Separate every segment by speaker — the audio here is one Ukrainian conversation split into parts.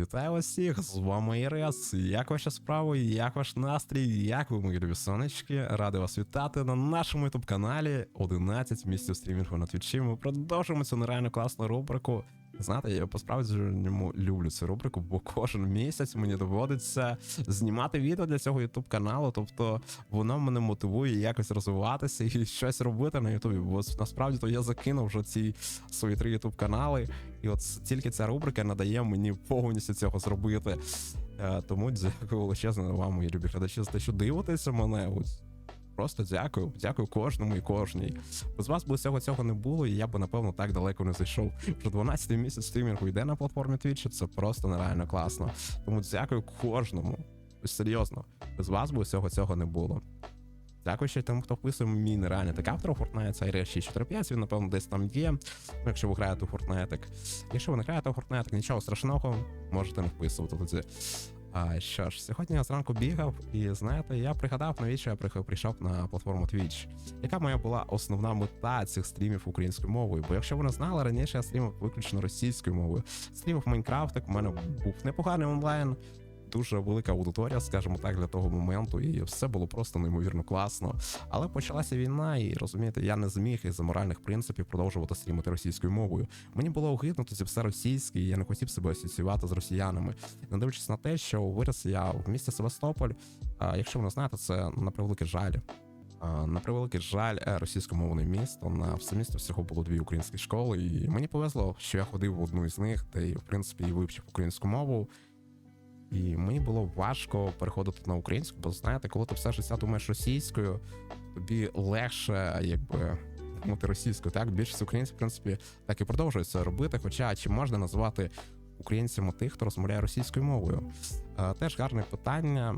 Speaker 1: Вітаю усіх, з вами Ірес. Як ваші справи, як ваш настрій, як ви, мої любі сонечки? Радий вас вітати на нашому ютуб каналі 11 місяців стрімінгу на твічі. Ми продовжуємо цю нереально класну рубрику. Знаєте, я по-справжньому люблю цю рубрику, бо кожен місяць мені доводиться знімати відео для цього ютуб каналу. Тобто воно мене мотивує якось розвиватися і щось робити на Ютубі. Бо насправді то я закинув вже ці свої три ютуб канали. І от тільки ця рубрика надає мені повністю цього зробити. Е, Тому дякую величезно вам, мої любі глядачі, за те, що дивитеся мене. Ось Просто дякую, дякую кожному і кожній. Без вас би всього цього не було, і я би напевно так далеко не зайшов. Вже 12 місяць стрімінгу йде на платформі Twitch, це просто нереально класно. Тому дякую кожному. Серйозно, без вас би всього цього не було. Дякую ще тим, хто вписує мій нереальний так автор у Fortnite, це Area 645, він, напевно, десь там є. Ну, якщо ви граєте у Fortnite. Якщо ви не граєте у Fortnite, нічого страшного, можете не вписувати тоді. А що ж, сьогодні я зранку бігав, і знаєте, я пригадав, навіщо я прийшов на платформу Twitch. Яка моя була основна мета цих стрімів українською мовою? Бо якщо ви не знали, раніше я стрімив виключно російською мовою. Стрімив Майнкрафтик, у мене був непоганий онлайн, дуже велика аудиторія, скажімо так, для того моменту, і все було просто неймовірно класно. Але почалася війна, і розумієте, я не зміг із-за моральних принципів продовжувати стрімити російською мовою. Мені було огидно тоді все російське, і я не хотів себе асоціювати з росіянами. Не дивлячись на те, що виріс я в місті Севастополь. Якщо ви не знаєте, це на превеликий жаль. На превеликий жаль, е, російськомовне місто. На все місто всього було дві українські школи, і мені повезло, що я ходив в одну із них, де в принципі і вивчив українську мову. І мені було важко переходити на українську, бо знаєте, коли ти все життя думаєш російською, тобі легше, якби думати російською. Так, більшість українців, в принципі, так і продовжують це робити. Хоча чи можна назвати українцями тих, хто розмовляє російською мовою? Е, Теж гарне питання,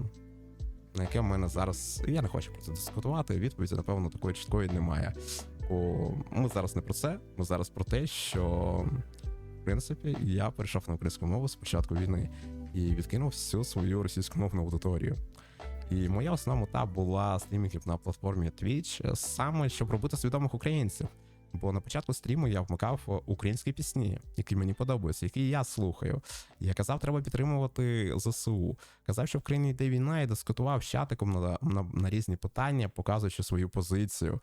Speaker 1: на яке в мене зараз я не хочу про це дискутувати. Відповіді, напевно, такої чіткої немає. Бо ми зараз не про це, ми зараз про те, що в принципі я перейшов на українську мову з початку війни і відкинув всю свою російськомовну аудиторію. І моя основна мета була стрімінгів на платформі Twitch, саме щоб робити свідомих українців. Бо на початку стріму я вмикав українські пісні, які мені подобаються, які я слухаю. Я казав, треба підтримувати ЗСУ. Казав, що в країні йде війна, і дискутував з чатиком на, на, на різні питання, показуючи свою позицію.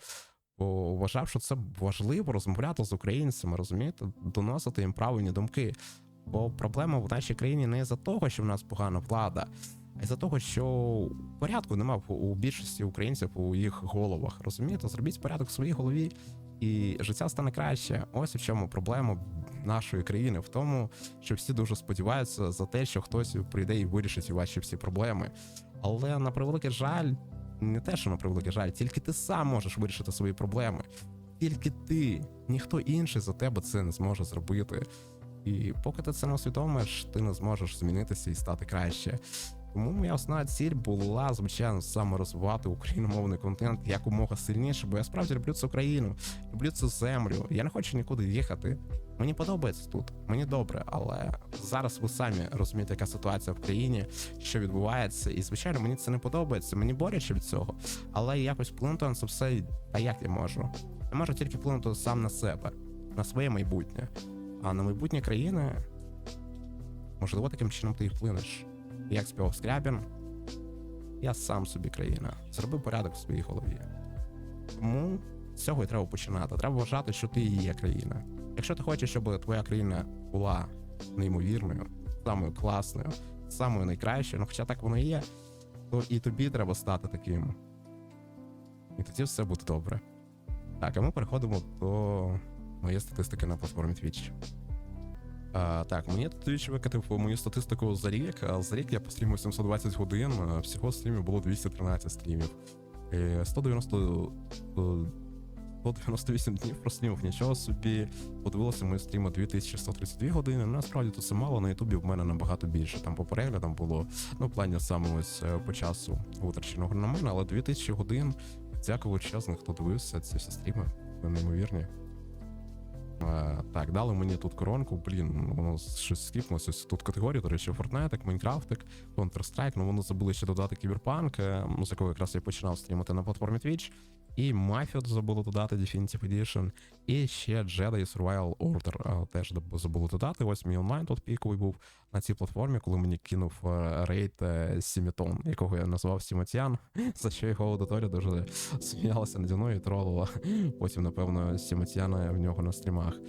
Speaker 1: Бо вважав, що це важливо розмовляти з українцями, розумієте, доносити їм правильні думки. Бо проблема в нашій країні не із-за того, що в нас погана влада, а із-за того, що порядку немає у більшості українців у їх головах. Розумієте, зробіть порядок в своїй голові, і життя стане краще. Ось у чому проблема нашої країни, в тому, що всі дуже сподіваються за те, що хтось прийде і вирішить ваші всі проблеми. Але на превеликий жаль, не те, що на превеликий жаль, тільки ти сам можеш вирішити свої проблеми. Тільки ти, ніхто інший за тебе це не зможе зробити. І поки ти це не усвідомиш, ти не зможеш змінитися і стати краще. Тому моя основна ціль була, звичайно, саме розвивати україномовний контент якомога сильніше, бо я справді люблю цю країну, люблю цю землю. Я не хочу нікуди їхати. Мені подобається тут, мені добре, але зараз ви самі розумієте, яка ситуація в країні, що відбувається, і звичайно, мені це не подобається. Мені боляче від цього, але якось вплинути на це все. А як я можу? Я можу тільки вплинути сам на себе, на своє майбутнє. А на майбутнє країни, можливо, таким чином ти і вплинеш. Як співав Скрябін, я сам собі країна. Зроби порядок в своїй голові. Тому з цього і треба починати. Треба вважати, що ти і є країна. Якщо ти хочеш, щоб твоя країна була неймовірною, самою класною, самою найкращою, ну хоча так воно і є, то і тобі треба стати таким. І тоді все буде добре. Так, а ми переходимо до моєї статистики на платформі Twitch. А, так, мені тут Twitch викатив мою статистику за рік. А за рік я пострімив 720 годин, всього стрімів було 213 стрімів. Е, 190, е, 198 днів прострімив нічого собі. Подивилося мої стріми 2132 години. Насправді тут це мало, на Ютубі в мене набагато більше. Там по переглядам було, ну, в плані саме ось е, по часу витраченого на мене, але 2000 годин. Дякую величезно, хто дивився ці всі стріми. Ви неймовірні. Е, Так, дали мені тут коронку, блін, воно щось скіпнулося. Тут категорії, до речі, Fortnite, Майнкрафтик, Counter-Strike, ну воно забули ще додати Кіберпанк, з якого якраз я починав стрімати на платформі Twitch. І Мафію забули додати Definitive Edition, і ще Jedi Survival Order а, теж забули додати. Ось мій онлайн тут піковий був на цій платформі, коли мені кинув е, рейд е, Сімітон, якого я назвав Сіматян, за що його аудиторія дуже сміялася наді мною і тролила. Потім, напевно, Сіматяна в нього на стрімах.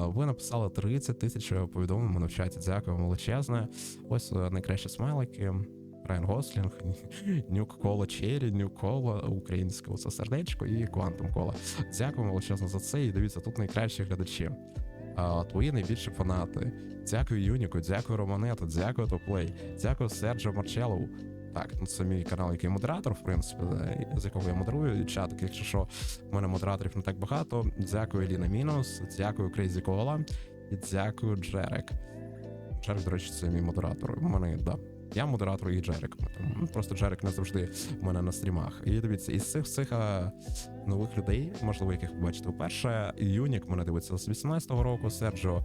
Speaker 1: Ви написали 30 тисяч повідомлень в чаті. Дякую величезне. Ось е, найкращі смайлики. Райан Гослінг, Нюк Кола Черрі, Нюк українського це сердечко і Квантум Кола. Дякую величезно за це. І дивіться, тут найкращі глядачі. А, твої найбільші фанати. Дякую Юніку, дякую Романету, дякую Топлей, дякую Серджо Марчелову. Так, ну це мій канал, який модератор, в принципі, з якого я модерую чат. Якщо що, в мене модераторів не так багато. Дякую Ліна Мінус, дякую Крейзі Кола і дякую Джерек. Джерек, до речі, це мій модератор. У мене, да. Я модератор і ну, Просто Джерик не завжди в мене на стрімах. І дивіться, із цих всіх нових людей, можливо, яких ви бачите вперше, Юнік мене дивиться з 18-го року, Серджо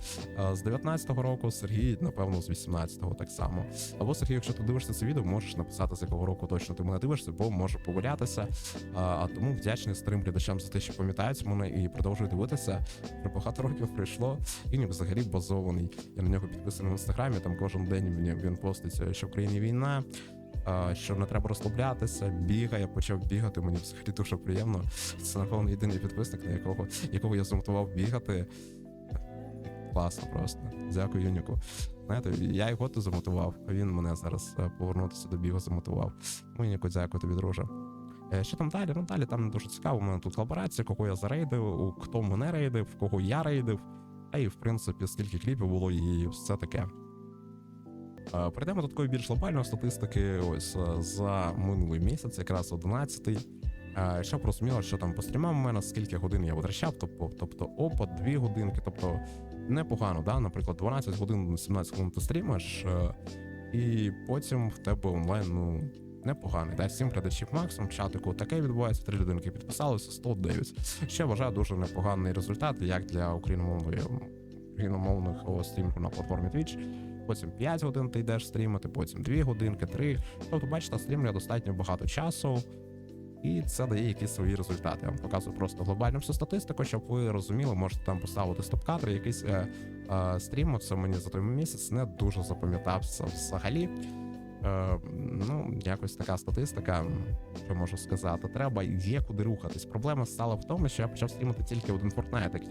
Speaker 1: з 19-го року, Сергій, напевно, з 18-го так само. Або Сергій, якщо ти дивишся це відео, можеш написати, з якого року точно ти мене дивишся, бо може помилятися. А, а тому вдячний старим глядачам за те, що пам'ятають мене і продовжують дивитися. Вже багато років пройшло. Юнік взагалі базований. Я на нього підписаний в інстаграмі. Там кожен день він постить, що в країні війна. Що не треба розслаблятися, бігає, я почав бігати. Мені взагалі дуже приємно. Це напевно єдиний підписник, на якого якого я змотував бігати. Класно просто. Дякую, Юніку. Знаєте, я його то замотував, а він мене зараз е, повернутися до бігу замотував. Ну, Юніку, дякую тобі, друже. Е, Що там далі? Ну далі там не дуже цікаво. У мене тут колаборація, кого я зарейдив, хто мене рейдив, кого я рейдив. А і в принципі, скільки кліпів було, і все таке. Е, Перейдемо до такої більш глобальної статистики. Ось е, за минулий місяць, якраз 11-й. Е, Щоб розуміло, що там по стрімам у мене скільки годин я витрачав, тобто, тобто опа, 2 годинки, тобто непогано, да? наприклад, 12 годин, 17 хвилин ти стрімиш, і потім в тебе онлайн, ну, непоганий. Да? 7 глядачів максимум, чатику таке відбувається, 3 людинки підписалися, 109. Ще вважаю дуже непоганий результат, як для україномовної україномовних стрімів на платформі Twitch. Потім 5 годин ти йдеш стрімити, потім 2 годинки, 3. Тобто, бачите, стрімлю достатньо багато часу. І це дає якісь свої результати. Я вам показую просто глобальну всю статистику, щоб ви розуміли, можете там поставити стоп-кадр, якийсь е, е, стрім. Це мені за той місяць не дуже запам'ятався взагалі. Е, ну, якось така статистика, що можу сказати. Треба є куди рухатись. Проблема стала в тому, що я почав стрімити тільки один Fortnite.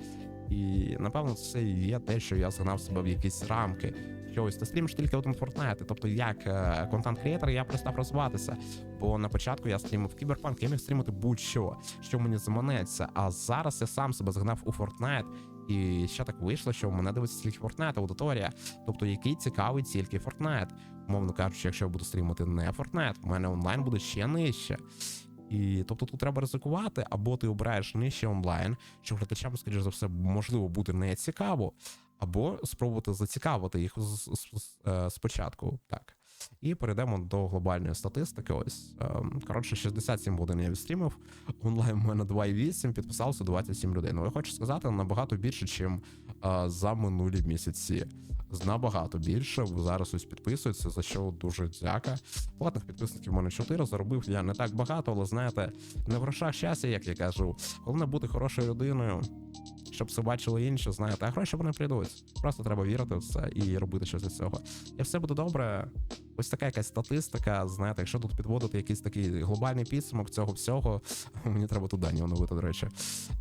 Speaker 1: І напевно це є те, що я загнав себе в якісь рамки. Що ось ти стрімиш тільки один Fortnite. Тобто, як е, контент-креатор я перестав розвиватися. Бо на початку я стрімив кіберпанк, я міг стрімити будь-що, що мені заманеться. А зараз я сам себе загнав у Fortnite. І ще так вийшло, що в мене дивиться тільки Fortnite аудиторія. Тобто, який цікавий тільки Fortnite. Мовно кажучи, якщо я буду стрімити не Fortnite, в мене онлайн буде ще нижче. І тобто тут треба ризикувати, або ти обираєш нижче онлайн, що глядачам, скоріш за все, можливо, буде не цікаво, або спробувати зацікавити їх е, спочатку. Так. І перейдемо до глобальної статистики. Ось ем, коротше, 67 годин я відстрімив. Онлайн у мене 2,8, підписалося 27 людей. Ну я хочу сказати, набагато більше, ніж е, за минулі місяці. Набагато більше. Зараз ось підписуються, за що дуже дяка. Платних підписників у мене 4, заробив я не так багато, але знаєте, не в грошах щастя, як я кажу. Головне бути хорошою людиною, щоб це бачили інші, знаєте, а гроші вони прийдуть. Просто треба вірити в це і робити щось для цього. І все буде добре. Ось така якась статистика. Знаєте, якщо тут підводити якийсь такий глобальний підсумок цього всього, мені треба тут дані оновити, до речі.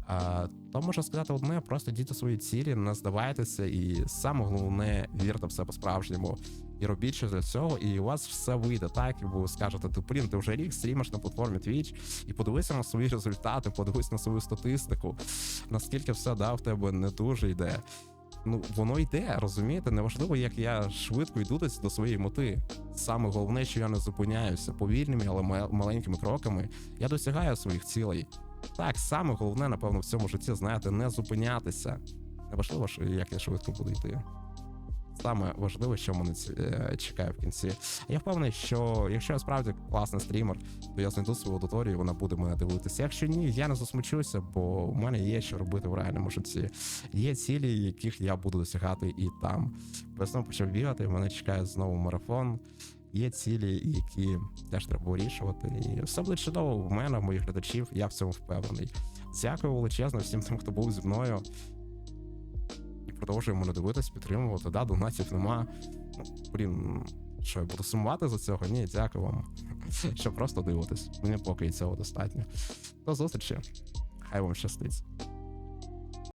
Speaker 1: А, то можу сказати одне: просто дійте свої цілі, не здавайтеся, і саме головне вірте в це по-справжньому. І робіть щось для цього, і у вас все вийде так, і ви скажете, ти блін, ти вже рік стрімиш на платформі Twitch, і подивися на свої результати, подивись на свою статистику, наскільки все да, в тебе не дуже йде. Ну, воно йде, розумієте? Неважливо, як я швидко йду до своєї мети. Саме головне, що я не зупиняюся повільними, але маленькими кроками я досягаю своїх цілей. Так, саме головне, напевно, в цьому житті, знаєте, не зупинятися. Неважливо, як я швидко буду йти. Саме важливе, що мене е, чекає в кінці. Я впевнений, що якщо я справді класний стрімер, то я знайду свою аудиторію, вона буде мене дивитися. Якщо ні, я не засмучуся, бо у мене є що робити в реальному житті. Є цілі, яких я буду досягати і там. Весною почав бігати, мене чекає знову марафон. є цілі, які теж треба вирішувати. І все буде чудово в мене, в моїх глядачів, я в цьому впевнений. Дякую величезно всім тим, хто був зі мною. Продовжуємо не дивитись, підтримувати. Да, донатів нема. Ну, блін, що я буду сумувати за цього? Ні, дякую вам. Що просто дивитись. Мені поки і цього достатньо. До зустрічі. Хай вам щастить.